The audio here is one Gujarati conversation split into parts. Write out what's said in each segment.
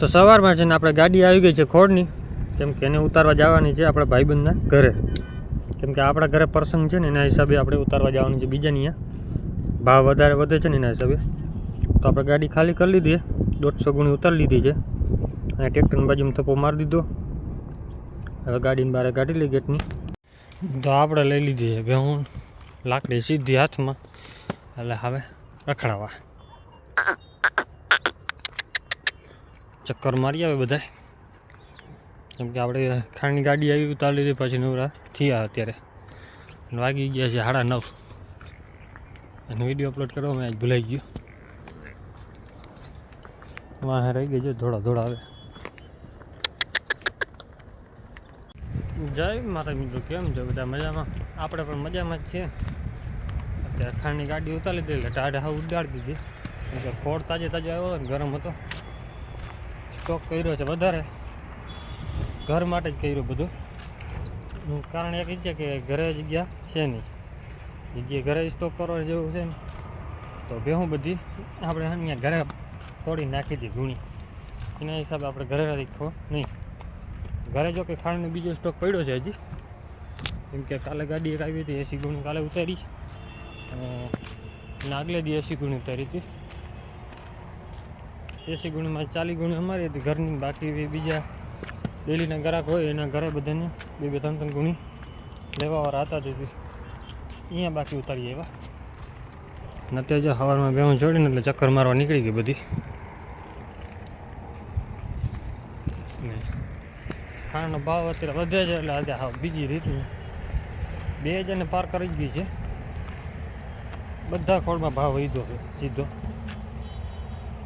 તો સવારમાં છે ને આપણે ગાડી આવી ગઈ છે ખોડની. કેમ કે એને ઉતારવા જવાની છે આપણા ભાઈબંધના ઘરે. કેમ કે આપણા ઘરે પ્રસંગ છે ને, એના હિસાબે આપણે ઉતારવા જવાની છે બીજાની ભાવ વધારે વધે છે ને એના હિસાબે. તો આપણે ગાડી ખાલી કરી લીધી દોઢસો ગુણી ઉતારી લીધી છે. અને ટ્રેક્ટરની બાજુમાં થપ્પો મારી દીધો. હવે ગાડીની બહાર કાઢી લઈ ગેટની. તો આપણે લઈ લીધી છે ભેહું. લાકડી સીધી હાથમાં. એટલે હવે રખડાવા. ચક્કર મારી આવે બધા કેમ કે આપણે ખાંડની ગાડી આવી ઉતારી લીધી પછી નવરા થયા અત્યારે. વાગી ગયા છે સાડા નવ. અને વીડિયો અપલોડ કરવા મેં આજ ભૂલાઈ ગયો. વાહે રહી છે, ધોળા ધોળા આવે જય મારા મિત્રો, કેમ છો બધા મજામાં? આપણે પણ મજામાં જ છીએ. અત્યારે ખાંડની ગાડી ઉતારી લીધી એટલે ટાઢા ઉડાડી દીધી. એટલે ફોડ તાજે તાજો આવ્યો હતો ગરમ હતો. સ્ટોક કર્યો છે વધારે. ઘર માટે જ કર્યું બધું. કારણ એક છે કે ઘરે જગ્યા છે નહીં. જગ્યા ઘરે સ્ટોક કરવા જેવું છે ને, તો ભેહું બધી. આપણે અહીંયા ઘરે તોડી નાખી હતી ઘૂણી એના હિસાબે આપણે ઘરે રાખો નહીં. ઘરે જો કે ખાંડનો બીજો સ્ટોક પડ્યો છે હજી. કેમ કે કાલે ગાડી એક આવી હતી, એસી ગુણી કાલે ઉતારી. અને આગલે દી એસી ગુણી ઉતારી હતી. એસી ગુણીમાં ચાલી ગુણી અમારી હતી. ઘરની બાકી બીજા ડેલીના ગ્રાહક હોય એના ઘરે બધાને બે બે ત્રણ ત્રણ ગુણી લેવાવાળા હતા તેથી અહીંયા બાકી ઉતારી એવા. અને અત્યારે જો સવારમાં બેહું જોડીને એટલે ચક્કર મારવા નીકળી ગઈ બધી. ને ખાણાનો ભાવ અત્યારે વધે છે એટલે આજે હા બીજી રીતનું. બે હજારને પાર કરી જ ગઈ છે. બધા ખોળમાં ભાવ વધ્યો છે, સીધો.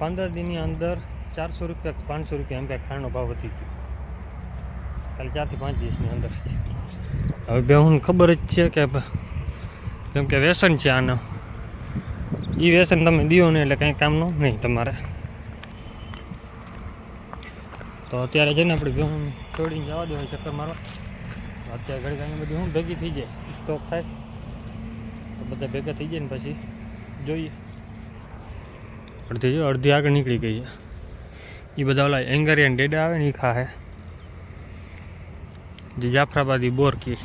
પંદર દિનની અંદર ચારસો રૂપિયા પાંચસો રૂપિયા એમ કાંઈ ખાંડનો ભાવ વધી ગયો. ખાલી ચારથી પાંચ દિવસની અંદર હવે બે હું ખબર જ છે કે કેમ કે વ્યસન છે આનો. એ વ્યસન તમે દીવો ને એટલે કંઈ કામનું નહીં તમારે. તો અત્યારે છે ને આપણે બેહું છોડીને જવા દેવાય ચક્કર મારવા. અત્યારે ઘડી ઘણી બધી હું ભેગી થઈ જાય. સ્ટોક થાય. બધા ભેગા થઈ જાય ને પછી જોઈએ. અડધી જો અડધી આગળ નીકળી ગઈ છે. એ બધા ઓલા એંગરિયન ડેડા આવે ને એ ખાહે. જે જાફરાબાદી બોરકી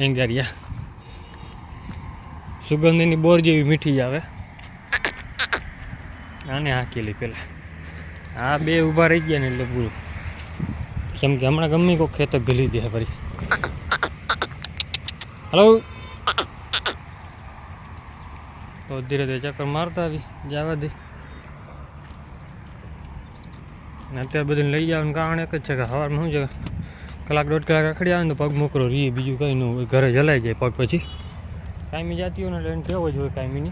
એંગારિયા. સુગંધીની બોર જેવી મીઠી આવે. આને હાકેલી પેલા. આ બે ઊભા રહી ગયા ને એટલે પૂરું. કેમ કે હમણાં ગમે કોઈ ખેતર ભીલી દે ફરી. હલો તો ધીરે ધીરે ચક્કર મારતા આવી, જવા દે. અને અત્યારે બધું લઈ જવાનું કારણ એક જ છે કે સવારમાં શું છે કલાક દોઢ કલાક રખડી આવે ને તો પગ મોકરો રીએ બીજું કંઈ ન ઘરે જલાઈ જાય પગ પછી. કાયમી જાતી હોય ને એટલે એને જ હોય કાયમીની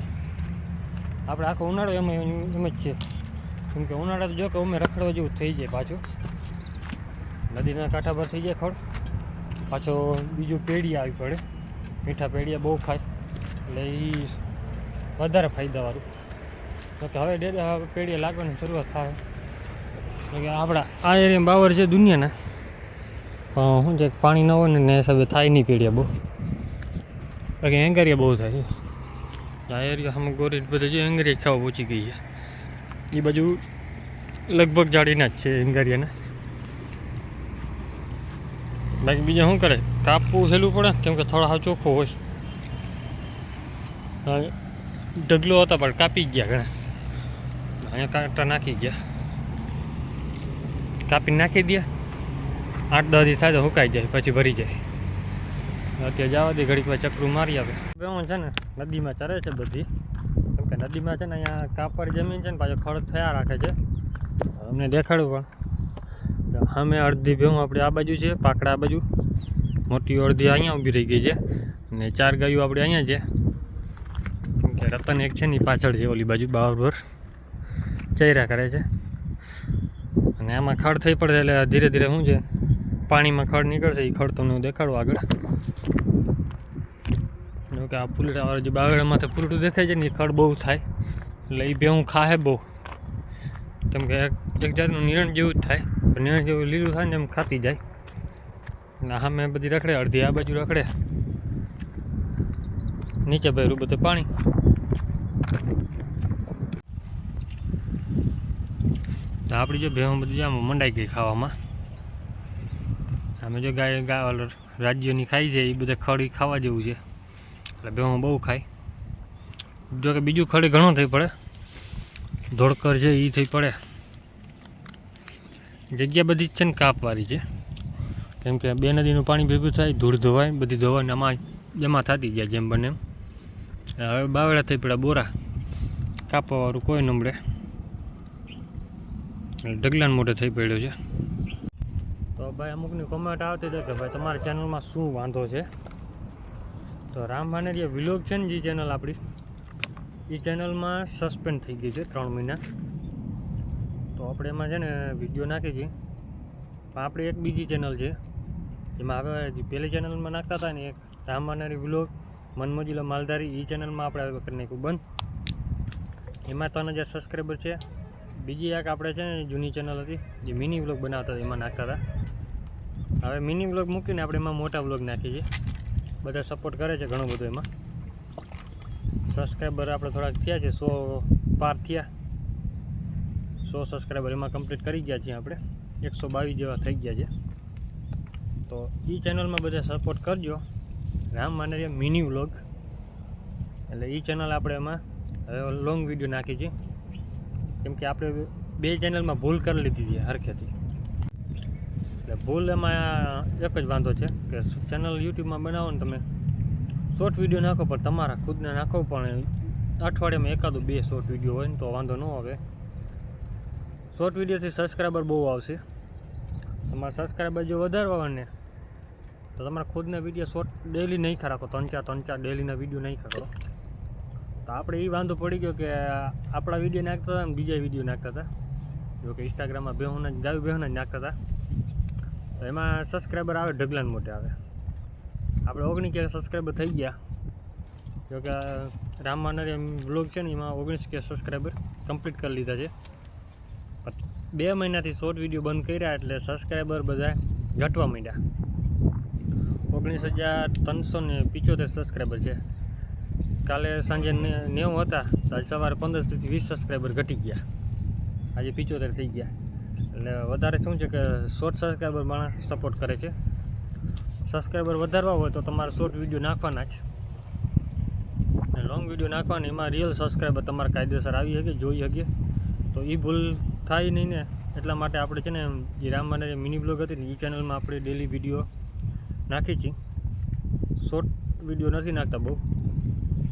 આપણે આખો ઉનાળો એમાં એમ જ છે. કેમ કે ઉનાળા તો જો કે અમે રખડવા જેવું થઈ જાય પાછું. નદીના કાંઠા પર થઈ જાય ખડ. પાછો બીજું પેઢી આવી પડે. મીઠા પેઢિયા બહુ ખાય. એટલે એ વધારે ફાયદાવાળું. તો કે હવે ડેરે પેઢીએ લાગવાની શરૂઆત થાય. કે આપણા આ એરિયા બાવર છે દુનિયાના. શું છે, પાણી ન હોય ને એના હિસાબે થાય નહીં પેઢીએ બહુ. બાકી એંગારિયા બહુ થાય. આ એરિયા અમે ગોરી બધે જે એંગારિયા ખાવા પહોંચી ગઈ છે. એ બાજુ લગભગ જાડીના જ છે એંગરિયાના બાકી બીજા શું કરે? કાપવું સહેલું પડે કેમ કે થોડા ચોખ્ખો હોય. ઢગલો હતા, પણ કાપી ગયા ઘણા. અહીંયા કાંટા નાખી ગયા. કાપી નાખી દે. આઠ દસ દી થાય તો સુકાઈ જાય, પછી ભરી જાય. અત્યારે જવા દે, ઘડીક ચક્રું મારી આવે. બેવું છે ને, નદીમાં ચરે છે બધી. કેમ કે નદીમાં છે ને અહીંયા કાપડ જમીન છે ને, પાછું ખડ થયા રાખે છે. અમને દેખાડું પણ. અમે અડધી ભેવું આપણી આ બાજુ છે, પાકડા આ બાજુ. મોટી અડધી અહીંયા ઊભી રહી ગઈ છે. ને ચાર ગાયો આપણે અહીંયા છે. કે રતન એક છે ને પાછળ છે, ઓલી બાજુ બાવર ચૈરા કરે છે. અને આમાં ખડ થઈ પડે એટલે ધીરે ધીરે શું છે, પાણીમાં ખડ નીકળશે એ ખડ તમને હું દેખાડું આગળ. જોકે આ ફૂલડાવાળું જે બાગડામાંથી ફૂલડું દેખાય છે ને એ ખડ બહુ થાય. એટલે એ ભેહું ખાહે બહુ. કેમ કે એક જાતનું નિરણ જેવું જ થાય. નિરણ જેવું લીલું થાય ને એમ ખાતી જાય. અને સામે બધી રખડે, અડધી આ બાજુ રખડે. નીચે ભર્યું બધું પાણી. તો આપણી જો ભેહું બધી આમ મંડાઈ ગઈ ખાવામાં. સામે જો ગાય ગાય રાજ્યોની ખાઈ છે એ બધા ખડી ખાવા જેવું છે. એટલે ભેહું બહુ ખાય. જો કે બીજું ખડી ઘણું થઈ પડે. ધોળકર છે એ થઈ પડે. જગ્યા બધી છે ને કાપવાળી છે. કેમ કે બે નદીનું પાણી ભેગું થાય, ધૂળ ધોવાય, બધી ધોવાય આમાં જમા થતી ગયા જેમ બને એમ. હવે બાવડા થઈ પડ્યા બોરા. કાપવાવાળું કોઈ નંબરે ઢગલાન મોઢે થઈ પડ્યો છે. તો ભાઈ અમુકની કોમેન્ટ આવતી હતી કે ભાઈ તમારા ચેનલમાં શું વાંધો છે? તો રામ ભાનેરિયા વિલોગ છે ને, જે ચેનલ આપણી એ ચેનલમાં સસ્પેન્ડ થઈ ગઈ છે ત્રણ મહિના. તો આપણે એમાં છે ને વીડિયો નાખી છીએ પણ આપણી એક બીજી ચેનલ છે. જેમાં હવે પહેલી ચેનલમાં નાખતા હતા ને, એક રામ ભાનેરી વિલોગ મનમોજીલો માલધારી એ ચેનલમાં આપણે હવે કરી નાખ્યું બંધ. એમાં ત્રણ હજાર સબસ્ક્રાઈબર છે બીજી એક આપણે છે ને જૂની ચેનલ હતી, જે મિની વ્લોગ બનાવતા એમાં નાખતા હતા. હવે મિની વ્લોગ મૂકીને આપણે એમાં મોટા વ્લોગ નાખીએ છીએ. બધા સપોર્ટ કરે છે ઘણો બધો એમાં. સબસ્ક્રાઈબર આપણે થોડાક થયા છે, સો પાર થયા. સો સબસ્ક્રાઈબર એમાં કમ્પ્લીટ કરી ગયા છીએ આપણે. એકસો બાવીસ જેવા થઈ ગયા છે. તો એ ચેનલમાં બધા સપોર્ટ કરજો. રામ માનરિયા મિની વ્લોગ એટલે એ ચેનલ આપણે એમાં, હવે લોંગ વીડિયો નાખી છે કેમ કે આપણે બે ચેનલમાં ભૂલ કરી લીધી છે હરખેથી. એટલે ભૂલ એમાં એક જ વાંધો છે કે ચેનલ યુટ્યુબમાં બનાવો ને તમે શોર્ટ વીડિયો નાખો, પણ તમારા ખુદને નાખો, પણ અઠવાડિયામાં એકાદું બે શોર્ટ વીડિયો હોય ને તો વાંધો ન આવે. શોર્ટ વિડીયોથી સબસ્ક્રાઈબર બહુ આવશે. તમારા સબસ્ક્રાઈબર જો વધારવા ને, તો તમારા ખુદના વીડિયો શોર્ટ ડેલી નહીં રાખો, ત્રણ ચાર ત્રણ ચાર ડેલીના વીડિયો નહીં કરો. તો આપણે એ વાંધો પડી ગયો કે આપણા વીડિયો નાખતા હતા ને બીજા વીડિયો નાખતા હતા. જોકે ઇન્સ્ટાગ્રામમાં બેહુના ગાયું બેહુના જ નાખતા હતા. તો એમાં સબસ્ક્રાઈબર આવે ઢગલાન મોટે આવે. આપણે ઓગણીસ કે સબસ્ક્રાઈબર થઈ ગયા. જોકે રામ માનર એમ વ્લોગ છે ને, એમાં ઓગણીસ કે સબસ્ક્રાઈબર કમ્પ્લીટ કરી લીધા છે. બે મહિનાથી શોર્ટ વીડિયો બંધ કર્યા એટલે સબસ્ક્રાઈબર બધા ઘટવા માંડ્યા. ઓગણીસ હજાર ત્રણસો ને પિચોતેર સબસ્ક્રાઈબર છે. કાલે સાંજે નેવું હતા, તો આજે સવારે પંદરથી વીસ સબસ્ક્રાઈબર ઘટી ગયા. આજે પિચોતેર થઈ ગયા. એટલે વધારે શું છે કે શોર્ટ સબસ્ક્રાઈબર માણસ સપોર્ટ કરે છે. સબસ્ક્રાઈબર વધારવા હોય તો તમારે શોર્ટ વીડિયો નાખવાના જ. લોંગ વીડિયો નાખવાની, એમાં રિયલ સબસ્ક્રાઈબર તમારે કાયદેસર આવી શકે, જોઈ શકીએ તો એ ભૂલ થાય નહીં ને, એટલા માટે આપણે છે ને, જે રામ મને મિની બ્લોગ હતી ને એ ચેનલમાં આપણે ડેલી વીડિયો નાખી છીએ. શોર્ટ વીડિયો નથી નાખતા બહુ.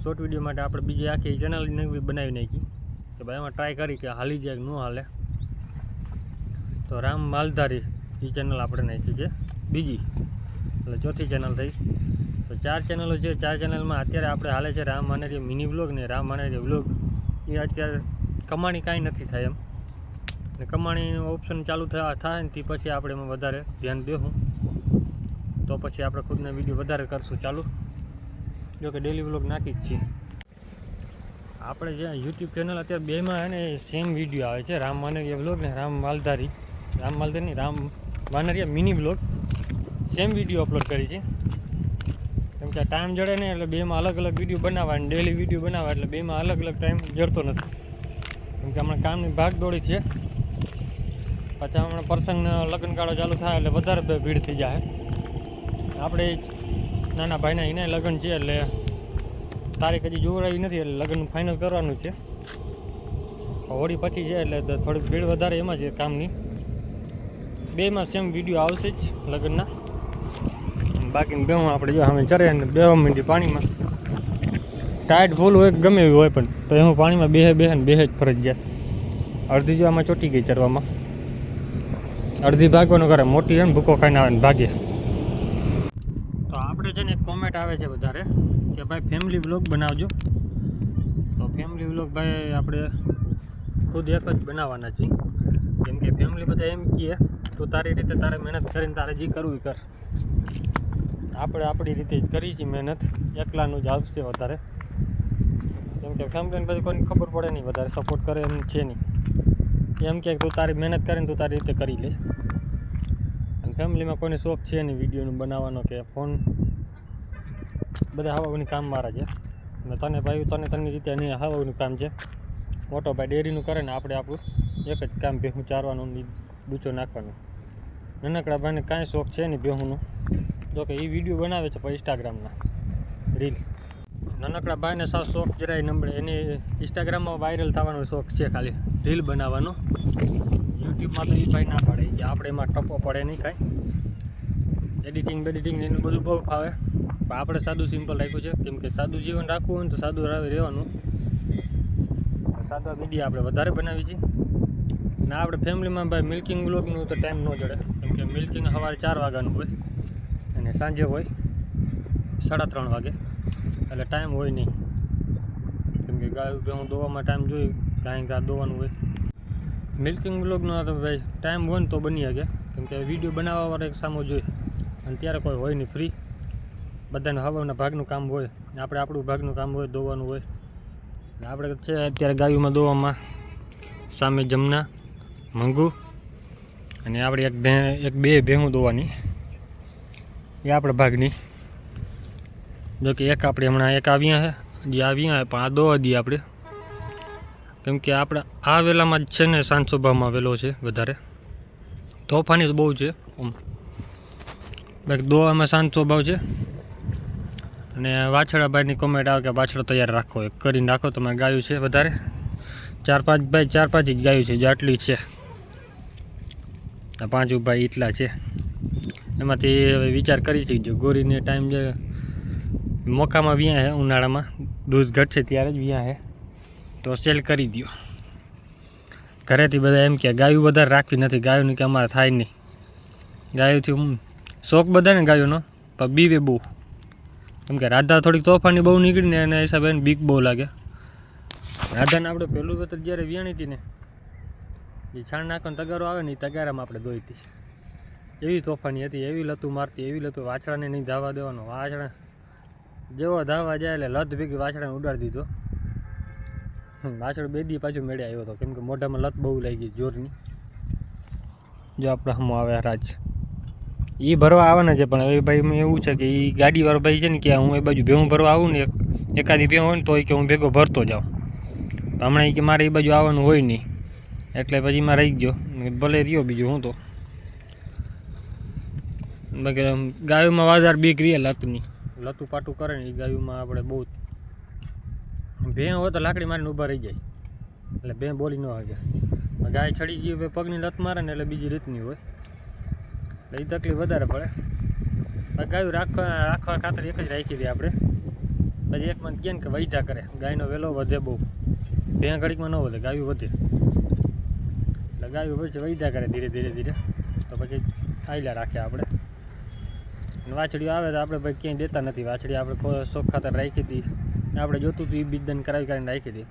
શોર્ટ વીડિયો માટે આપણે બીજી આખી ચેનલ નવી બનાવી નાખી. કે ભાઈ એમાં ટ્રાય કરી કે હાલી જાય ન હાલે. તો રામ માલધારી એ ચેનલ આપણે નાખી છે. બીજી. એટલે ચોથી ચેનલ થઈ. તો ચાર ચેનલો છે. ચાર ચેનલમાં અત્યારે આપણે હાલે છે રામ માનેરી મિની વ્લોગ ને રામ માનેરી વ્લોગ એ અત્યારે કમાણી કાંઈ નથી થાય એમ. ને કમાણીનું ઓપ્શન ચાલુ થયા થાય ને તે પછી આપણે એમાં વધારે ધ્યાન દેવું તો પછી આપણે ખુદને વીડિયો વધારે કરશું. ચાલુ. જો કે ડેલી વ્લોગ નાખી જ છીએ. આપણે જે યુટ્યુબ ચેનલ અત્યારે બેમાં હે ને સેમ વીડિયો આવે છે, રામ માનરિયા વ્લોગ ને Ram Maldhari Ram Maldhari Ram Manariya mini vlog same video upload કરી છે. કેમ કે ટાઈમ જડે ને એટલે બેમાં અલગ અલગ વીડિયો બનાવવા અને ડેલી વીડિયો બનાવવા એટલે બેમાં અલગ અલગ ટાઈમ જડતો નથી. કેમ કે હમણાં કામની ભાગ દોડી છે. પાછા હમણાં પ્રસંગ લગ્નગાળો ચાલુ થાય એટલે વધારે ભીડ થઈ જાય. આપણે નાના ભાઈના એને લગ્ન છે એટલે તારીખ હજી જોવડાવી નથી, એટલે લગ્ન ફાઇનલ કરવાનું છે. હોળી પછી છે એટલે થોડીક ભીડ વધારે એમાં છે કામની. બેમાં સેમ વીડિયો આવશે જ લગ્નના. બાકી બેમાં આપણે જો અમે ચરે અને બે મિનિટ પાણીમાં. ટાઈટ ફૂલ હોય ગમે એવી હોય પણ તો એમાં પાણીમાં બેહે બેહે ને બેહે જ ફરજિયાત. અડધી જો આમાં ચોટી ગઈ ચરવામાં. અડધી ભાગવાનું કરે, મોટી હોય ને ભૂકો ખાઈને આવે ને ભાગે તો આપણે છે ને એક કોમેન્ટ આવે છે વધારે કે ભાઈ ફેમિલી વ્લોગ બનાવજો. તો ફેમિલી વ્લોગ ભાઈ આપણે ખુદ એક જ બનાવવાના છીએ. કેમ કે ફેમિલી બધા એમ કહે, તું તારી રીતે તારે મહેનત કરીને તારે જે કરવું કર. આપણે આપણી રીતે જ કરી છીએ મહેનત. એકલાનું જ આવશે વધારે. કેમ કે ફેમિલીને બધી કોઈને ખબર પડે નહીં વધારે સપોર્ટ કરે એમ છે નહીં. એમ કે તું તારી મહેનત કરીને તું તારી રીતે કરી લે. અને ફેમિલીમાં કોઈને શોખ છે નહીં વિડીયોનું બનાવવાનો કે ફોન બધા હવાનું કામ મારા છે. અને તને ભાઈ, તને તની રીતે અહીંયા હવાનું કામ છે. મોટો ભાઈ ડેરીનું કરે ને આપણે આપણું. એક જ કામ ભેહું ચારવાનું બૂચો નાખવાનો. નાનકડા ભાઈને કાંઈ શોખ છે નહીં ભેહુંનો. જો કે એ વીડિયો બનાવે છે પણ ઇન્સ્ટાગ્રામના રીલ નાનકડા ભાઈને સાવ શોખ જરાય નંબરે. એને ઇન્સ્ટાગ્રામમાં વાયરલ થવાનો શોખ છે ખાલી. રીલ બનાવવાનો. યુટ્યુબમાં તો એ ભાઈ ના પાડે. કે આપણે એમાં ટપો પડે નહીં કાંઈ. એડિટિંગ બેડિટિંગ એનું બધું બહુ ફાવે. પણ આપણે સાદું સિમ્પલ રાખ્યું છે. કેમ કે સાદું જીવન રાખવું હોય ને તો સાદું રહેવાનું. સાદા વીડિયો આપણે વધારે બનાવી છીએ ને આપણે ફેમિલીમાં ભાઈ મિલ્કિંગ બ્લોગનું તો ટાઈમ ન જડે. કેમ કે મિલ્કિંગ સવારે ચાર વાગ્યાનું હોય અને સાંજે હોય સાડા ત્રણ વાગે. એટલે ટાઈમ હોય નહીં. કેમ કે ગાય હું દોવામાં ટાઈમ જોઈ ગાય ગા દોવાનું હોય. મિલ્કિંગ બ્લોગનો ભાઈ ટાઈમ હોય ને તો બની શકે. કેમ કે વીડિયો બનાવવાવાળા એક સામો જોઈએ. અને ત્યારે કોઈ હોય નહીં ફ્રી બધાને હવાના ભાગનું કામ હોય ને આપણે આપણું ભાગનું કામ હોય, દોવાનું હોય. ને આપણે છે અત્યારે ગાયોમાં દોવામાં. સામે જમના, મંગુ અને આપણે એક ભે, એક બે ભેહું દોવાની. એ આપણા ભાગની. જોકે એક આપણે હમણાં એક આવ્યા છે જે આવ્યા પણ આ દોવા દઈએ આપણે. કેમ કે આપણે, આ વેલામાં જ છે ને સાંજ સ્વભાવમાં વેલો છે વધારે. તોફાની તો બહુ છે. બાકી દોવામાં સાંજ સ્વભાવ છે. અને વાછડાભાઈની કોમેન્ટ આવે કે વાછડો તૈયાર રાખો એક કરીને રાખો તમારે ગાયું છે વધારે. ચાર પાંચ ભાઈ, ચાર પાંચ જ ગાયું છે જે આટલી છે પાંચ ભાઈ એટલા છે. એમાંથી હવે વિચાર કરી છે જો ગોરીને ટાઈમ જે મોકામાં વ્યાં છે ઉનાળામાં, દૂધ ઘટશે ત્યારે જ વ્યાં છે તો સેલ કરી દો ઘરેથી બધા એમ કે ગાયું વધારે રાખવી નથી, ગાયોની કે અમારે થાય નહીં. ગાયોથી હું શોખ બધાને ગાયોનો, પણ બીવે બહુ. કેમ કે રાધા થોડીક તોફાની બહુ નીકળીને એના હિસાબે એને બીક બહુ લાગે. રાધાને આપણે પહેલું વખત જ્યારે વિયાણી હતી ને, એ છાણ નાખવાનો તગારો આવે ને એ તગારામાં આપણે દોઈ હતી. એવી તોફાની હતી, એવી લતું મારતી, એવી લતું વાછડાને નહીં ધાવા દેવાનું. વાછડા જેવો ધાવા જાય એટલે લત ભેગી વાછડાને ઉડાડી દીધો. વાછડો બે દી પાછું મેળે આવ્યો હતો કેમ કે મોઢામાં લત બહુ લાગી, જોરની. જો આપણે હમો આવે રાજ. એ ભરવા આવવાના છે પણ હવે ભાઈ મેં એવું છે કે એ ગાડીવાળો ભાઈ છે ને કે હું એ બાજુ ભેહું ભરવા આવું ને એક, એકાદી ભેહું હોય ને તો એ કે હું ભેગો ભરતો જાઉં. હમણાં એ કે મારે એ બાજુ આવવાનું હોય નહીં એટલે પછી એમાં રહી ગયો. ભલે રહ્યો બીજું હું તો. બાકી ગાયોમાં વાજાર બીક રહે લતની. લતું પાટું કરે ને એ ગાયોમાં આપણે બહુ ભેં હોય તો લાકડી મારીને ઊભા રહી જાય. એટલે ભેં બોલી ન શકે ગાય ચડી ગઈ પગની લત મારે ને એટલે બીજી રીતની હોય. એટલે એ તકલીફ વધારે પડે. ગાયું રાખવા રાખવા ખાતર એક જ રાખી દઈએ આપણે. પછી એક મને કહે કે વૈધા કરે. ગાયનો વેલો વધે બહુ. ભેં ઘડીકમાં ન વધે, ગાયું વધે. એટલે ગાયું પછી વૈધા કરે ધીરે ધીરે ધીરે. તો પછી આયલા રાખે આપણે. વાછડીઓ આવે તો આપણે ભાઈ ક્યાંય દેતા નથી. વાછડી આપણે શોખ ખાતર રાખી હતી આપણે જોતું હતું એ બીજદાન કરાવી કરીને રાખી હતી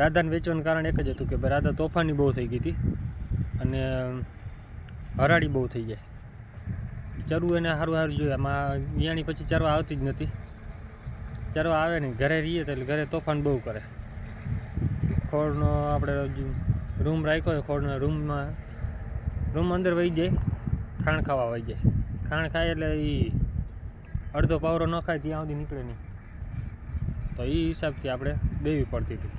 રાધાને વેચવાનું કારણ એક જ હતું કે ભાઈ રાધા તોફાની બહુ થઈ ગઈ હતી. અને હરાડી બહુ થઈ જાય. ચરવું એને સારું સારું જોઈએ. આમાં વિયાણી પછી ચરવા આવતી જ નથી. ચરવા આવે નહીં. ઘરે રહીએ તો એટલે ઘરે તોફાન બહુ કરે. ખોળનો આપણે રૂમ રાખ્યો હોય, ખોળનો રૂમમાં, રૂમ અંદર વહી જાય, ખાણ ખાવા વહી જાય. ખાણ ખાય એટલે એ અડધો પાવરો ન ખાય, ત્યાં સુધી નીકળે નહીં. તો એ હિસાબથી આપણે દેવી પડતી હતી.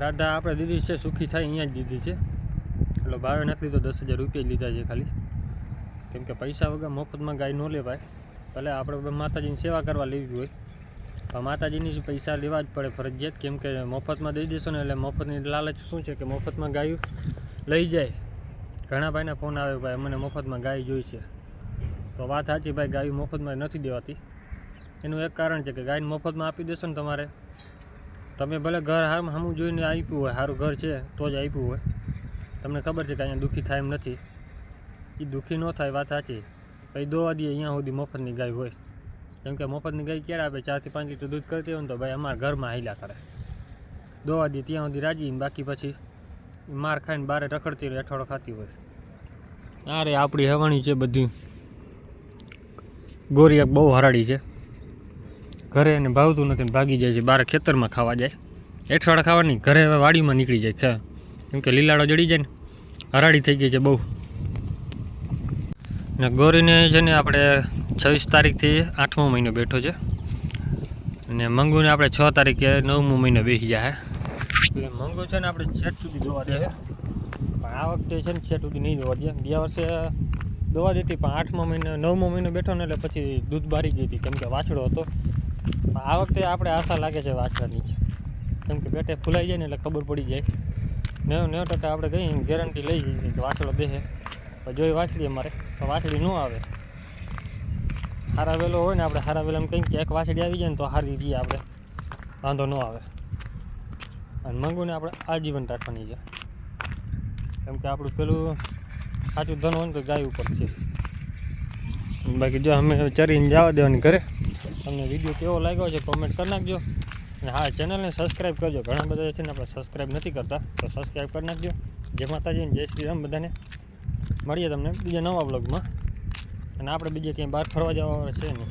રાધા, આપણે દીધી છે, સુખી થાય, અહીંયા જ દીધી છે. એટલે ભાવે નથી લીધો દસ હજાર રૂપિયા લીધા છે ખાલી. કેમ કે પૈસા વગર મફતમાં ગાય ન લેવાય. ભલે આપણે માતાજીની સેવા કરવા લેવી હોય. પણ માતાજીની પૈસા લેવા જ પડે ફરજિયાત. કેમ કે મફતમાં દઈ દેશો ને એટલે મફતની લાલચ શું છે કે મફતમાં ગાયું લઈ જાય. ઘણા ભાઈના ફોન આવે ભાઈ, અમને મફતમાં ગાય જોઈ છે. તો વાત સાચી, ભાઈ, ગાયું મફતમાં નથી દેવાતી. એનું એક કારણ છે કે ગાયને મફતમાં આપી દેશો ને તમારે. તમે ભલે ઘર હાર સામું જોઈને આપ્યું હોય સારું ઘર છે, તો જ આપ્યું હોય. તમને ખબર છે કે અહીંયા દુઃખી થાય નથી. એ દુઃખી ન થાય, વાત સાચી. પછી દોવા દઈએ અહીંયા સુધી મફતની ગાય હોય. કેમ કે મફતની ગાય ક્યારે આપે? ચારથી પાંચ લીટર દૂધ કરતી હોય ને તો ભાઈ અમારા ઘરમાં હાલ્યા કરે. દોવા દઈએ ત્યાં સુધી રાજી બાકી પછી માર ખાઈને બારે રખડતી હોય અઠવાડો ખાતી હોય. અરે, આપણી હવાણી છે બધી. ગોરી એક બહુ હરાડી છે. ઘરે એને ભાવતું નથી ભાગી જાય છે બહાર ખેતરમાં ખાવા જાય. એઠવાડા ખાવાની, ઘરે હવે વાડીમાં નીકળી જાય છે. કેમ કે લીલાડો જડી જાય ને હરાડી થઈ ગઈ છે બહુ. ને ગોરીને છે ને આપણે છવ્વીસ તારીખથી આઠમો મહિનો બેઠો છે. અને મંગુને આપણે છ તારીખે નવમો મહિનો બેસી જાય એટલે મંગુ છે ને આપણે છેટ સુધી દોવા દે પણ આ વખતે છે ને છેટ સુધી નહીં દોવા દે. ગયા વર્ષે દોવા દેતી પણ આઠમો મહિનો, નવમો મહિનો બેઠો ને એટલે પછી દૂધ બારી ગઈ હતી, કેમ કે વાછડો હતો. આ વખતે આપણે આશા લાગે છે વાછડાની છે કેમ કે પેટે ફૂલાઈ જાય ને એટલે ખબર પડી જાય. નેવ નેવ ટકા આપણે કઈ ગેરંટી લઈ જઈએ કે વાછડો દેહે જોઈ વાછડી અમારે તો વાછડી ન આવે. હારા વેલો હોય ને આપણે હારા એમ કહીએ કે એક વાછડી આવી જાય ને તો હારી દઈએ આપણે. વાંધો ન આવે. અને મંગુને આપણે આજીવન રાખવાની છે. કેમ કે આપણું પેલું સાચું ધન હોય ને તો ગાય ઉપર છે. બાકી જો અમે ચરીને જવા દેવાની ઘરે. તમને વીડિયો કેવો લાગ્યો છે કોમેન્ટ કરી નાખજો. અને હા ચેનલને સબસ્ક્રાઈબ કરજો. ઘણા બધા છે ને આપણે સબસ્ક્રાઈબ નથી કરતા, તો સબસ્ક્રાઈબ કરી નાખજો. જય માતાજી જય શ્રી રામ બધાને. મળીએ તમને બીજા નવા બ્લોગમાં અને આપણે બીજે ક્યાંય બહાર ફરવા જવા છે નહીં.